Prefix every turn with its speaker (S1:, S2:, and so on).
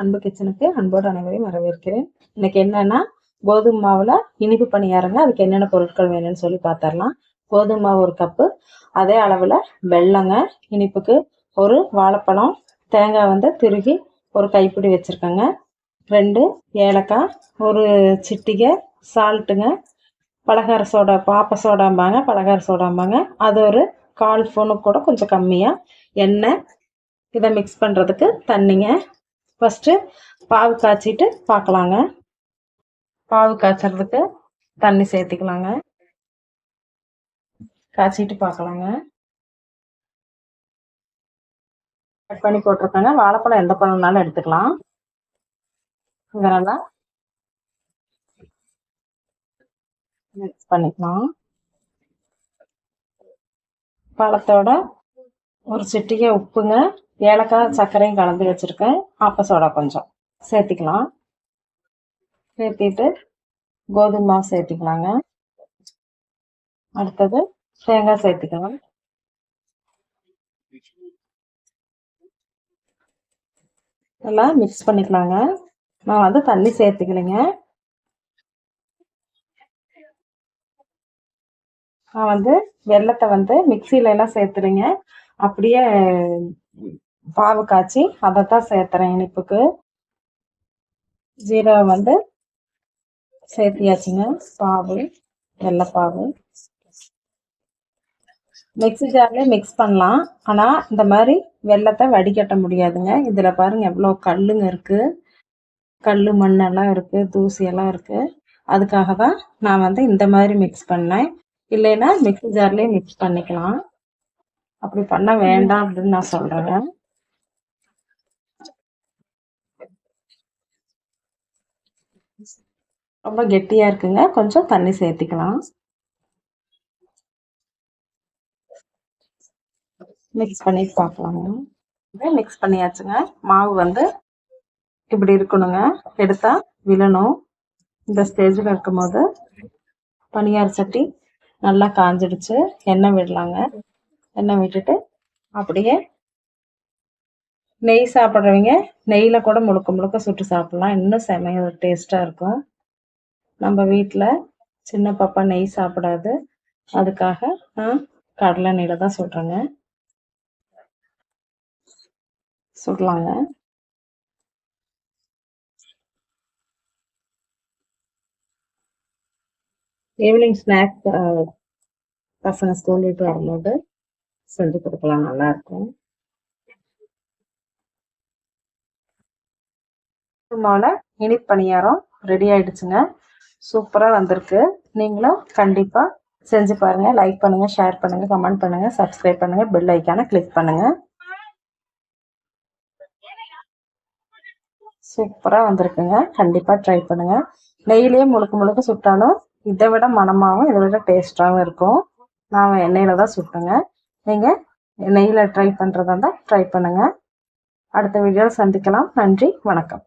S1: அன்பு கிச்சனுக்கு அன்போடு அனைவரையும் வரவேற்கிறேன். இன்னைக்கு என்னன்னா கோதுமை மாவில் இனிப்பு பணியாரங்க. அதுக்கு என்னென்ன பொருட்கள் வேணும்னு சொல்லி பார்த்துடலாம் கோதுமை மாவு ஒரு கப்பு. அதே அளவில் வெள்ளங்க இனிப்புக்கு ஒரு வாழைப்பழம் தேங்காய் வந்து திருகி ஒரு கைப்பிடி வச்சுருக்கேங்க. ரெண்டு ஏலக்காய் ஒரு சிட்டிகை சால்ட்டுங்க. பலகார சோடா பாப்ப சோடாம்பாங்க பலகார சோடாம்பாங்க. அது ஒரு கால் ஃபோனு கூட கொஞ்சம் கம்மியாக எண்ணெய் இதை மிக்ஸ் பண்ணுறதுக்கு தண்ணிங்க. ஃபஸ்ட்டு பாவு காய்ச்சிட்டு பார்க்கலாங்க பாவு காய்ச்சறதுக்கு தண்ணி சேர்த்திக்கலாங்க. காய்ச்சிட்டு பார்க்கலாங்க கட் பண்ணி போட்டிருக்காங்க. வாழைப்பழம் எந்த பழம்னாலும் எடுத்துக்கலாம். இதெல்லாம் மிக்ஸ் பண்ணிக்கலாம். பழத்தோட ஒரு சிட்டிகை உப்புங்க. ஏலக்காய் சர்க்கரையும் கலந்து வச்சுருக்கேன். ஆப்ப சோடா கொஞ்சம் சேர்த்திக்கலாம். சேர்த்திட்டு கோதுமை மாவு சேர்த்திக்கலாங்க. அடுத்தது தேங்காய் சேர்த்திக்கலாம். எல்லாம் மிக்ஸ் பண்ணிக்கலாங்க. நான் வந்து தண்ணி சேர்த்துக்கலைங்க. நான் வந்து வெள்ளத்தை வந்து மிக்சியில எல்லாம் சேர்த்துருங்க அப்படியே பாவு காய்ச்சி அதை தான் சேர்த்துறேன் இனிப்புக்கு. ஜீரகம் வந்து சேர்த்தியாச்சுங்க பாவு வெள்ளைப்பாவு. மிக்சி ஜார்லேயே மிக்ஸ் பண்ணலாம். ஆனால் இந்த மாதிரி வெள்ளத்தை வடிகட்ட முடியாதுங்க. இதில் பாருங்கள் எவ்வளோ கல்லுங்க இருக்குது கல் மண்ணெல்லாம் இருக்குது தூசியெல்லாம் இருக்குது அதுக்காக தான் நான் வந்து இந்த மாதிரி மிக்ஸ் பண்ணேன். இல்லைன்னா மிக்சி ஜார்லேயே மிக்ஸ் பண்ணிக்கலாம். அப்படி பண்ண வேண்டாம் அப்படின்னு நான் சொல்கிறேன் ரொம்ப கெட்டியா இருக்குங்க. கொஞ்சம் தண்ணி சேர்த்திக்கலாம். மிக்ஸ் பண்ணி பார்க்கலாங்க. மிக்ஸ் பண்ணியாச்சுங்க. மாவு வந்து இப்படி இருக்கணுங்க. எடுத்தா விழணும். இந்த ஸ்டேஜில் இருக்கும்போது பனியார் சட்டி நல்லா காஞ்சிடுச்சு. எண்ணெய் விடலாங்க. எண்ணெய் விட்டுட்டு அப்படியே நெய் சாப்பிட்றவங்க நெய்யில் கூட முழுக்க முழுக்க சுட்டு சாப்பிட்லாம். இன்னும் செமைய டேஸ்ட்டாக இருக்கும். நம்ம வீட்டில் சின்ன பாப்பா நெய் சாப்பிடாது. அதுக்காக நான் கடலை நெய்யில் தான் சுடுறேங்க. சுடலாங்க. ஈவினிங் ஸ்நாக்ஸ் பசங்க ஸ்கூல் விட்டு வரும்போது செஞ்சு கொடுக்கலாம். நல்லாயிருக்கும் இருக்கும் இனிப்பணியாரம் ரெடி ஆயிடுச்சுங்க. சூப்பராக வந்திருக்கு. நீங்களும் கண்டிப்பாக செஞ்சு பாருங்கள் லைக் பண்ணுங்கள் ஷேர் பண்ணுங்கள் கமெண்ட் பண்ணுங்கள் சப்ஸ்கிரைப் பண்ணுங்கள் பெல் ஐக்கான கிளிக் பண்ணுங்கள் சூப்பராக வந்திருக்குங்க. கண்டிப்பாக ட்ரை பண்ணுங்கள் நெய்லேயே முழுக்க முழுக்க சுட்டாலும் இதை விட மனமாகவும் இதை விட டேஸ்ட்டாகவும் இருக்கும். நான் எண்ணெயில் தான் சுட்டுங்க. நீங்கள் நெய்யில் ட்ரை பண்ணுறதா இருந்தால் ட்ரை பண்ணுங்கள் அடுத்த வீடியோவில் சந்திக்கலாம். நன்றி. வணக்கம்.